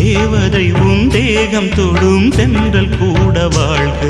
தேவதை உன் தேகம் தொடும் தென்றல் கூட வாழ்க.